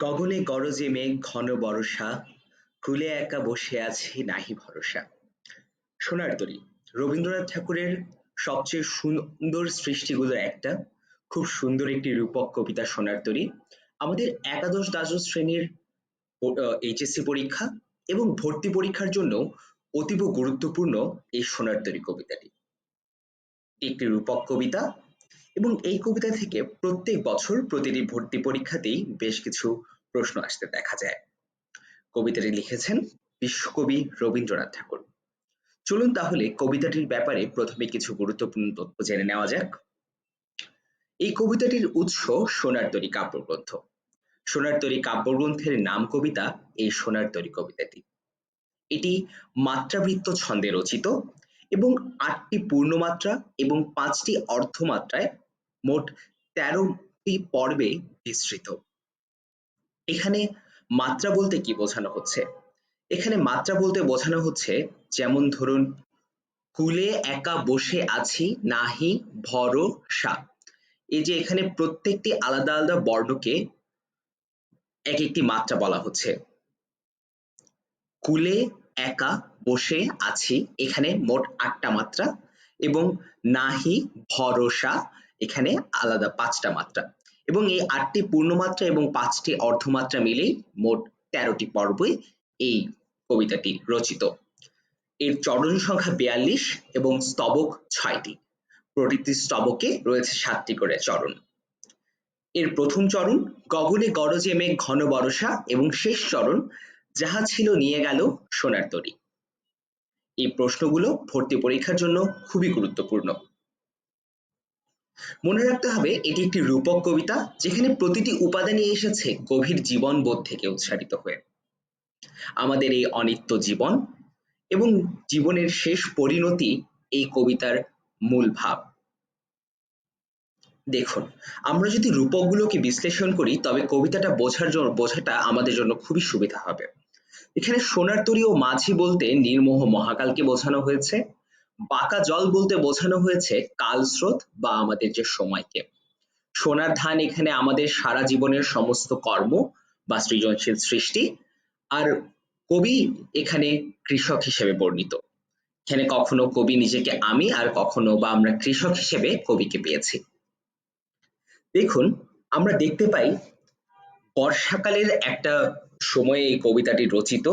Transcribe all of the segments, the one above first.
গগনে গরজে ঘন বরষা কূলে একা বসে আছি নাহি ভরসা। সোনার তরী, রবীন্দ্রনাথ ঠাকুরের সবচেয়ে সুন্দর সৃষ্টিগুলোর একটা। খুব সুন্দর একটি রূপক কবিতা সোনার তরী। আমাদের একাদশ, দ্বাদশ শ্রেণির এইচএসসি পরীক্ষা এবং ভর্তি পরীক্ষার জন্য অতীব গুরুত্বপূর্ণ এই সোনার তরী কবিতাটি। একটি রূপক কবিতা এবং এই কবিতা থেকে প্রত্যেক বছর প্রতিটি ভর্তি পরীক্ষাতেই বেশ কিছু প্রশ্ন আসতে দেখা যায়। কবিতাটি লিখেছেন বিশ্বকবি রবীন্দ্রনাথ ঠাকুর। চলুন তাহলে কবিতাটির ব্যাপারে প্রথমে কিছু গুরুত্বপূর্ণ তথ্য জেনে নেওয়া যাক। এই কবিতাটির উৎস সোনার তরী কাব্যগ্রন্থ। সোনার তরী কাব্যগ্রন্থের নাম কবিতা, এই সোনার তরী কবিতাটি। এটি মাত্রাবৃত্ত ছন্দে রচিত এবং আটটি পূর্ণমাত্রা এবং পাঁচটি অর্ধমাত্রায় মোট তেরোটি পর্বে বিস্তৃত। এখানে মাত্রা বলতে কি বোঝানো হচ্ছে? এখানে মাত্রা বলতে বোঝানো হচ্ছে, যেমন ধরুন, কুলে একা বসে আছি, নাহি ভরসা এই যে এখানে প্রত্যেকটি আলাদা আলাদা বর্ণকে এক একটি মাত্রা বলা হচ্ছে। কুলে একা বসে আছি, এখানে মোট আটটা মাত্রা। এবং নাহি ভরসা এখানে আলাদা পাঁচটা মাত্রা। এবং এই আটটি পূর্ণমাত্রা এবং পাঁচটি অর্ধমাত্রা মিলেই মোট তেরোটি পর্বে এই কবিতাটি রচিত। এর চরণ সংখ্যা বিয়াল্লিশ এবং স্তবক ছয়টি। প্রতিটি স্তবকে রয়েছে সাতটি করে চরণ এর প্রথম চরণ, গগনে গরজে মেঘ ঘন বরসা এবং শেষ চরণ, যাহা ছিল নিয়ে গেল সোনার তরী। এই প্রশ্নগুলো ভর্তি পরীক্ষার জন্য খুবই গুরুত্বপূর্ণ। মনে রাখতে হবে, এটি একটি রূপক কবিতা, যেখানে প্রতিটি উপাদানই এসেছে গভীর জীবন বোধ থেকে উৎসারিত হয়ে। আমাদের এই অনিত্য জীবন এবং জীবনের শেষ পরিণতি এই কবিতার মূল ভাব। দেখুন, আমরা যদি রূপকগুলোকে বিশ্লেষণ করি, তবে কবিতাটা বোঝার জন্য, বোঝাটা আমাদের জন্য খুবই সুবিধা হবে। এখানে সোনার তরী ও মাঝি বলতে নির্মোহ মহাকালকে বোঝানো হয়েছে। বাঁকা জল বলতে বোঝানো হয়েছে কাল স্রোত বা আমাদের যে সময়কে। সোনার ধান এখানে আমাদের সারা জীবনের সমস্ত কর্ম বা সৃজনশীল সৃষ্টি আর কবি এখানে কৃষক হিসেবে বর্ণিত। এখানে কখনো কবি নিজেকে আমি আর কখনো বা আমরা কৃষক হিসেবে কবিকে পেয়েছি। দেখুন, আমরা দেখতে পাই বর্ষাকালের একটা সময়ে এই কবিতাটি রচিত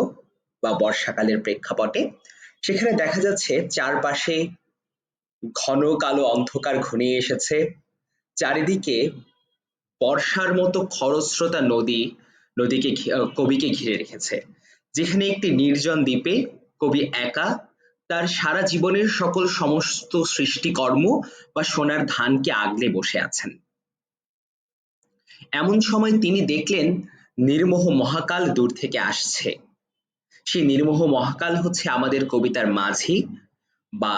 বা বর্ষাকালের প্রেক্ষাপটে সেখানে দেখা যাচ্ছে চারপাশে ঘন কালো অন্ধকার ঘনিয়ে এসেছে। চারিদিকে বর্ষার মতো খরস্রোতা নদী, নদীকে কবিকে ঘিরে রেখেছে। যেখানে একটি নির্জন দ্বীপে কবি একা তার সারা জীবনের সকল সমস্ত সৃষ্টিকর্ম বা সোনার ধানকে আগলে বসে আছেন। এমন সময় তিনি দেখলেন, নির্মোহ মহাকাল দূর থেকে আসছে। সেই নির্মোহ মহাকাল হচ্ছে আমাদের কবিতার মাঝি বা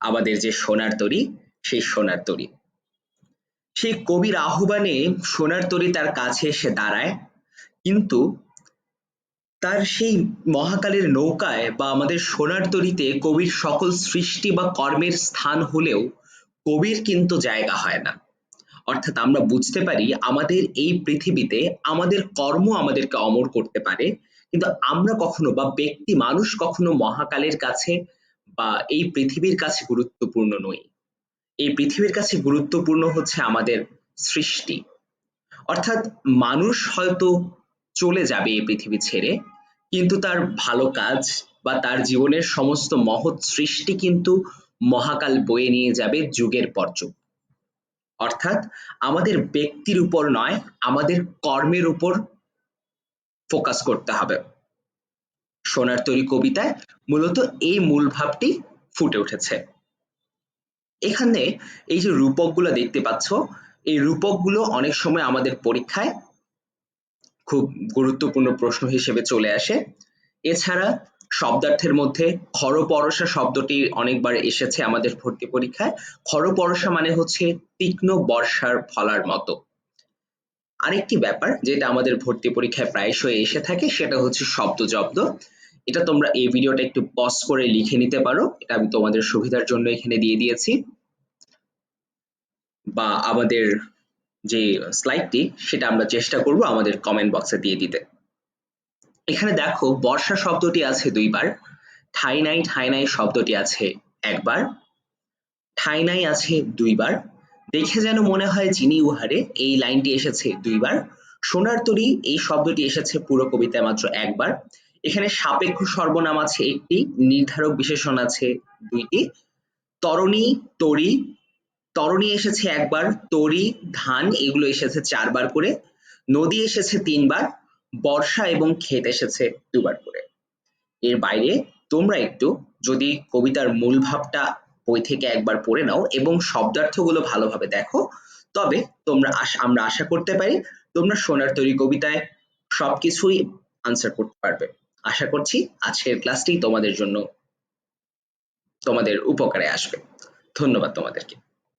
আমাদের যে সোনার তরী, সেই সোনার তরী। সেই কবির আহ্বানে সোনার তরী তার কাছে এসে দাঁড়ায়, কিন্তু তার সেই মহাকালের নৌকায় বা আমাদের সোনার তরীতে কবির সকল সৃষ্টি বা কর্মের স্থান হলেও কবির কিন্তু জায়গা হয় না। অর্থাৎ আমরা বুঝতে পারি আমাদের এই পৃথিবীতে আমাদের কর্ম আমাদেরকে অমর করতে পারে কিন্তু আমরা কখনো বা ব্যক্তি, মানুষ কখনো মহাকালের কাছে বা এই পৃথিবীর কাছে গুরুত্বপূর্ণ নই। এই পৃথিবীর কাছে গুরুত্বপূর্ণ হচ্ছে আমাদের সৃষ্টি। অর্থাৎ মানুষ হয়তো চলে যাবে এই পৃথিবী ছেড়ে, কিন্তু তার ভালো কাজ বা তার জীবনের সমস্ত মহৎ সৃষ্টি কিন্তু মহাকাল বয়ে নিয়ে যাবে যুগের পর যুগ। অর্থাৎ আমাদের ব্যক্তির উপর নয়, আমাদের কর্মের উপর ফোকাস করতে হবে। সোনার তৈরি কবিতায় মূলত এই মূল ভাবটি ফুটে উঠেছে। এখানে এই যে রূপকগুলো দেখতে পাচ্ছ, এই রূপকগুলো অনেক সময় আমাদের পরীক্ষায় খুব গুরুত্বপূর্ণ প্রশ্ন হিসেবে চলে আসে। এছাড়া শব্দার্থের মধ্যে খরপরশা শব্দটি অনেকবার এসেছে আমাদের ভর্তি পরীক্ষায়। খরপরশা মানে হচ্ছে তীক্ষ্ণ বর্ষার ফলার মতো। আরেকটি ব্যাপার যেটা আমাদের ভর্তি পরীক্ষায় প্রায়শই এসে থাকে, সেটা হচ্ছে শব্দ জব্দ। এটা তোমরা এই ভিডিওটা একটু পজ করে লিখে নিতে পারো। এটা আমি তোমাদের সুবিধার জন্য এখানে দিয়ে দিয়েছি। বা আমাদের যে স্লাইডটি সেটা আমরা চেষ্টা করব আমাদের কমেন্ট বক্সে দিয়ে দিতে। এখানে দেখো, বর্ষা শব্দটি আছে দুইবার, ঠাই নাই ঠাই নাই শব্দটি আছে একবার, ঠাই নাই আছে দুইবার। দেখে যেন মনে হয় চিনি উহারে, এই লাইনটি এসেছে দুইবার। সোনার তরী, এই শব্দটি এসেছে পুরো কবিতায় মাত্র একবার। এখানে সাপেক্ষ সর্বনাম আছে একটি, নির্ধারক বিশেষণ আছে দুইটি। তরণী, তরি, তরণী এসেছে একবার, তরি, ধান, এগুলো এসেছে চারবার করে। নদী এসেছে তিনবার, বর্ষা এবং ক্ষেত এসেছে দুবার করে। এর বাইরে তোমরা একটু যদি কবিতার মূল ভাবটা বই থেকে একবার পড়ে নাও এবং শব্দার্থগুলো ভালোভাবে দেখো। তবে তোমরা আমরা আশা করতে পারি তোমরা সোনার তৈরি কবিতায় সবকিছুই আনসার করতে পারবে। আশা করছি আজকের ক্লাসটি তোমাদের জন্য তোমাদের উপকারে আসবে। ধন্যবাদ তোমাদেরকে।